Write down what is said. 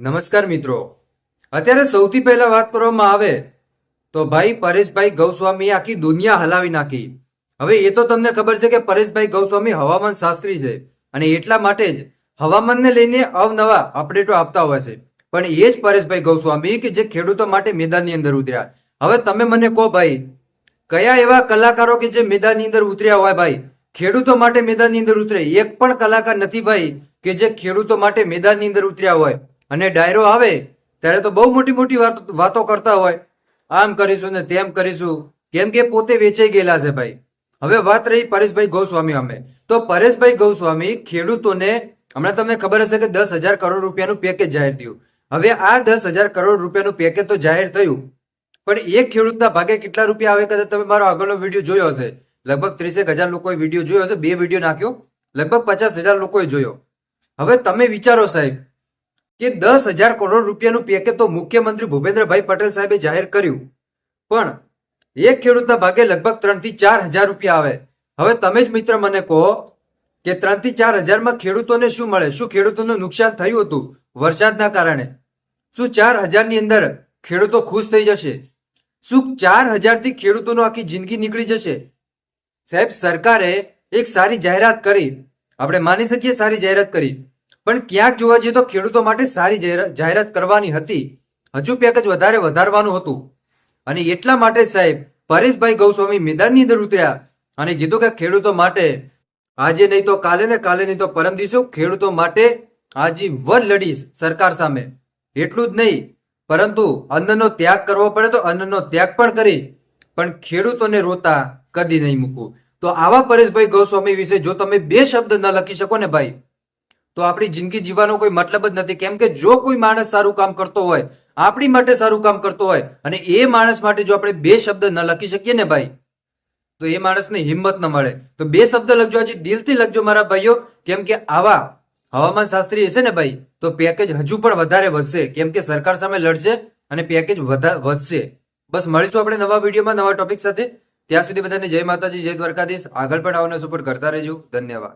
નમસ્કાર મિત્રો. અત્યારે સૌથી પહેલા વાત કરવામાં આવે તો ભાઈ પરેશભાઈ ગૌસ્વામી આખી દુનિયા હલાવી નાખી. હવે એ તો તમને ખબર છે કે પરેશભાઈ ગૌસ્વામી હવામાન શાસ્ત્રી છે અને એટલા માટે જ હવામાનને લઈને અવનવા અપડેટો આપતા હોય છે. પણ એ જ પરેશભાઈ ગૌસ્વામી કે જે ખેડૂતો માટે મેદાનની અંદર ઉતર્યા. હવે તમે મને કહો ભાઈ, કયા એવા કલાકારો કે જે મેદાનની અંદર ઉતર્યા હોય ભાઈ? ખેડૂતો માટે મેદાનની અંદર ઉતરે. એક પણ કલાકાર નથી ભાઈ કે જે ખેડૂતો માટે મેદાનની અંદર ઉતર્યા હોય. અને ડાયરો આવે, ત્યારે તો બહુ મોટી મોટી વાત- કરતા હોય. આમ કરીશું ને તેમ કરીશું. કેમ કે પોતે વેચાઈ ગયેલા છે ભાઈ. હવે વાત રહી પરેશભાઈ ગૌસ્વામી અમે તો પરેશભાઈ ગૌસ્વામી ખેડૂતોને, હમણાં તમને ખબર હશે કે દસ હજાર કરોડ રૂપિયાનું પેકેજ જાહેર થયું. હવે આ દસ હજાર કરોડ રૂપિયાનું પેકેજ તો જાહેર થયું. પણ એક ખેડૂતના ભાગે કેટલા રૂપિયા આવે કદાચ તમે મારો આગળનો વીડિયો જોયો હશે. લગભગ ત્રીસેક હજાર લોકોએ વીડિયો જોયો હશે, બે વીડિયો નાખ્યો. લગભગ પચાસ હજાર લોકોએ જોયો. હવે તમે વિચારો સાહેબ કે દસ હજાર કરોડ રૂપિયાનું પેકેજ તો મુખ્યમંત્રી ભૂપેન્દ્રભાઈ પટેલ સાહેબે જાહેર કર્યું. પણ એક ખેડૂતના ભાગે લગભગ ત્રણથી ચાર હજાર રૂપિયા આવે. હવે તમે જ મિત્ર મને કહો કે ત્રણથી ચાર હજારમાં ખેડૂતોને શું મળે? શું ખેડૂતોનું નુકસાન થયું હતું વરસાદના કારણે? શું ચાર હજારની અંદર ખેડૂતો ખુશ થઈ જશે? શું ચાર હજારથી ખેડૂતોનો આખી જિંદગી નીકળી જશે? સાહેબ, સરકારે એક સારી જાહેરાત કરી. આપણે માની શકીએ સારી જાહેરાત કરી. પણ ક્યાંક જોવા જઈએ તો ખેડૂતો માટે સારી જાહેરા- જાહેરાત કરવાની હતી. હજુ પેકેજ વધારે વધારવાનું હતું. અને એટલા માટે સાહેબ, પરેશભાઈ ગૌસ્વામી મેદાનની અંદર ઉતર્યા અને કીધું કે ખેડૂતો માટે આજે નહીં તો કાલે ને કાલે નહીં તો પરમ દિવસો ખેડૂતો માટે આજીવન લડીશ સરકાર સામે. એટલું જ નહીં, પરંતુ અન્નનો ત્યાગ કરવો પડે તો અન્નનો ત્યાગ પણ કરી, પણ ખેડૂતોને રોતા કદી નહીં મૂકવું. તો આવા પરેશભાઈ ગૌસ્વામી વિશે જો તમે બે શબ્દ ન લખી શકો ને ભાઈ તો આપણી જિંદગી જીવવાનો કોઈ મતલબ જ નથી. કેમ કે જો કોઈ માણસ સારું કામ કરતો હોય, આપણી માટે સારું કામ કરતો હોય, અને એ માણસ માટે જો આપણે બે શબ્દ ન લખી શકીએ ને ભાઈ, તો એ માણસને હિંમત ન મળે. તો બે શબ્દ લખજો, હજી દિલથી લખજો મારા ભાઈઓ. કેમ કે આવા હવામાન શાસ્ત્રી હશે ને ભાઈ, તો પેકેજ હજુ પણ વધારે વધશે. કેમ કે સરકાર સામે લડશે અને પેકેજ વધા- વધશે. બસ મળીશું આપણે નવા વિડીયોમાં નવા ટોપિક સાથે. ત્યાં સુધી બધાને જય માતાજી, જય દ્વારકાધીશ. આગળ પણ આવવાનો સપોર્ટ કરતા રહેજો. ધન્યવાદ.